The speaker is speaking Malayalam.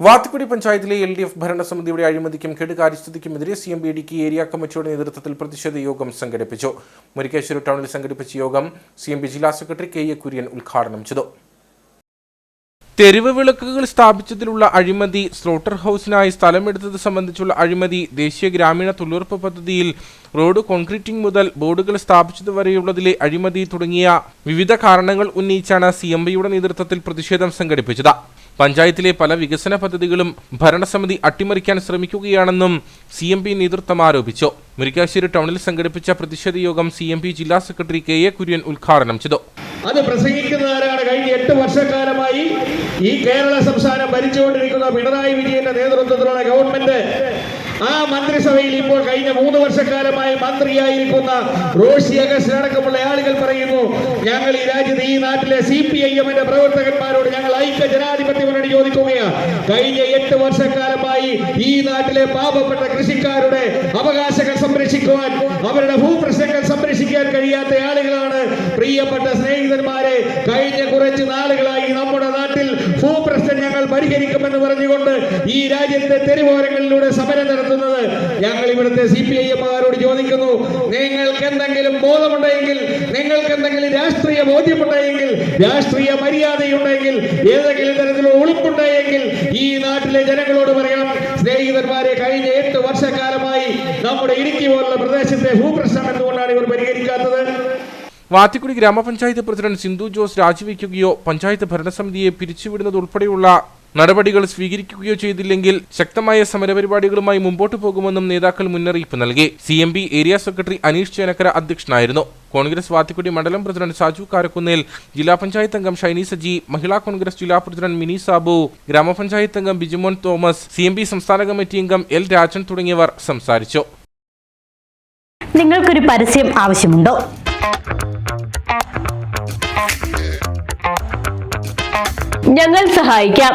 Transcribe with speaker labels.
Speaker 1: വാത്തിക്കുടി പഞ്ചായത്തിലെ എൽ ഡി എഫ് ഭരണസമിതിയുടെ അഴിമതിക്കും കെടുകാര്യസ്ഥിതിക്കുമെതിരെ സി എം ബി ഡിക്ക് ഏരിയ കമ്മിറ്റിയുടെ നേതൃത്വത്തിൽ പ്രതിഷേധ യോഗം സംഘടിപ്പിച്ചു. മുരിക്കേശ്വര ടൗണിൽ സംഘടിപ്പിച്ച യോഗം സി എം ബി ജില്ലാ സെക്രട്ടറി കെ എ കുര്യൻ ഉദ്ഘാടനം ചെയ്തു. തെരുവ് വിളക്കുകൾ സ്ഥാപിച്ചതിലുള്ള അഴിമതി സ്ലോട്ടർ ഹൌസിനായി സ്ഥലമെടുത്തത് സംബന്ധിച്ചുള്ള അഴിമതി ദേശീയ ഗ്രാമീണ തൊഴിലുറപ്പ് പദ്ധതിയിൽ റോഡ് കോൺക്രീറ്റിംഗ് മുതൽ ബോർഡുകൾ സ്ഥാപിച്ചത് വരെയുള്ളതിലെ അഴിമതി തുടങ്ങിയ വിവിധ കാരണങ്ങൾ ഉന്നയിച്ചാണ് സി എം ബിയുടെ നേതൃത്വത്തിൽ പ്രതിഷേധം സംഘടിപ്പിച്ചത്. പഞ്ചായത്തിലെ പല വികസന പദ്ധതികളും ഭരണസമിതി അട്ടിമറിക്കാൻ ശ്രമിക്കുകയാണെന്നും സി എം പി നേതൃത്വം ആരോപിച്ചു. മുരിക്കാശ്ശേരി ടൗണിൽ സംഘടിപ്പിച്ച പ്രതിഷേധ യോഗം സി എം പി ജില്ലാ സെക്രട്ടറി കെ എ കുര്യൻ ഉദ്ഘാടനം ചെയ്തു.
Speaker 2: അത് പ്രസംഗിക്കുന്നവരാണ് കഴിഞ്ഞ എട്ട് വർഷക്കാലമായി ഈ കേരള സംസ്ഥാനം ഭരിച്ചുകൊണ്ടിരിക്കുന്ന പിണറായി വിജയന്റെ നേതൃത്വത്തിലുള്ള ഗവൺമെന്റ് ആ മന്ത്രിസഭയിൽ ഇപ്പോൾ കഴിഞ്ഞ മൂന്ന് വർഷക്കാലമായി മന്ത്രിയായിരിക്കുന്ന റോഷി അഗസ്റ്റിൻ അടക്കമുള്ള ആളുകൾ പറയുന്നു ഞങ്ങൾ ഈ രാജ്യത്ത് ഈ നാട്ടിലെ സി പി ഐ എമ്മിന്റെ പ്രവർത്തകന്മാരോട് ഞങ്ങൾ ഐക്യ ജനാധിപത്യ മുന്നണി ചോദിക്കുകയാണ് കഴിഞ്ഞ എട്ട് വർഷക്കാലമായി ഈ നാട്ടിലെ പാപപ്പെട്ട കൃഷിക്കാരുടെ അവകാശങ്ങൾ സംരക്ഷിക്കുവാൻ അവരുടെ ഭൂപ്രശ്നങ്ങൾ സംരക്ഷിക്കാൻ കഴിയാത്ത ആളുകളാണ് പ്രിയപ്പെട്ട സ്നേഹിതന്മാരെ. കഴിഞ്ഞ കുറച്ച് നാളുകളായി നമ്മുടെ നാട്ടിൽ ഭൂപ്രശ്നം പരിഹരിക്കുമെന്ന് പറഞ്ഞുകൊണ്ട് ഈ രാജ്യത്തെ തെരുവോരങ്ങളിലൂടെ സമരം നടത്തുന്നത് ഞങ്ങൾ ഇവിടുത്തെ സി പി ഐ എമ്മുകാരോട് ചോദിക്കുന്നു നിങ്ങൾക്ക് എന്തെങ്കിലും ബോധമുണ്ടെങ്കിൽ നിങ്ങൾക്ക് എന്തെങ്കിലും രാഷ്ട്രീയ ബോധ്യമുണ്ടെങ്കിൽ രാഷ്ട്രീയ മര്യാദയുണ്ടെങ്കിൽ ഏതെങ്കിലും തരത്തിലുള്ള ഉളുപ്പുണ്ടെങ്കിൽ ഈ നാട്ടിലെ ജനങ്ങളോട് പറയണം സ്നേഹിതന്മാരെ കഴിഞ്ഞ എട്ട് വർഷക്കാലമായി നമ്മുടെ ഇടുക്കി പോലുള്ള പ്രദേശത്തെ ഭൂപ്രശ്നം എന്തുകൊണ്ടാണ് ഇവർ പരിഹരിക്കാത്തത്?
Speaker 1: വാത്തിക്കുടി ഗ്രാമപഞ്ചായത്ത് പ്രസിഡന്റ് സിന്ധു ജോസ് രാജിവെക്കുകയോ പഞ്ചായത്ത് ഭരണസമിതിയെ പിരിച്ചുവിടുന്നതുൾപ്പെടെയുള്ള നടപടികൾ സ്വീകരിക്കുകയോ ചെയ്തില്ലെങ്കിൽ ശക്തമായ സമരപരിപാടികളുമായി മുമ്പോട്ടു പോകുമെന്നും നേതാക്കൾ മുന്നറിയിപ്പ് നൽകി. C area secretary Aneesh Chenakkara അധ്യക്ഷനായിരുന്നു. കോൺഗ്രസ് വാത്തിക്കുടി മണ്ഡലം പ്രസിഡന്റ് സാജു കാരക്കുന്നേൽ ജില്ലാ പഞ്ചായത്ത് അംഗം ഷൈനി സജി മഹിളാ കോൺഗ്രസ് ജില്ലാ പ്രസിഡന്റ് മിനി സാബു ഗ്രാമപഞ്ചായത്ത് അംഗം ബിജുമോൻ തോമസ് സി സംസ്ഥാന കമ്മിറ്റി അംഗം എൽ രാജൻ തുടങ്ങിയവർ സംസാരിച്ചു.
Speaker 3: നിങ്ങൾക്കൊരു പരസ്യം ആവശ്യമുണ്ടോ? ഞങ്ങൾ സഹായിക്കാം.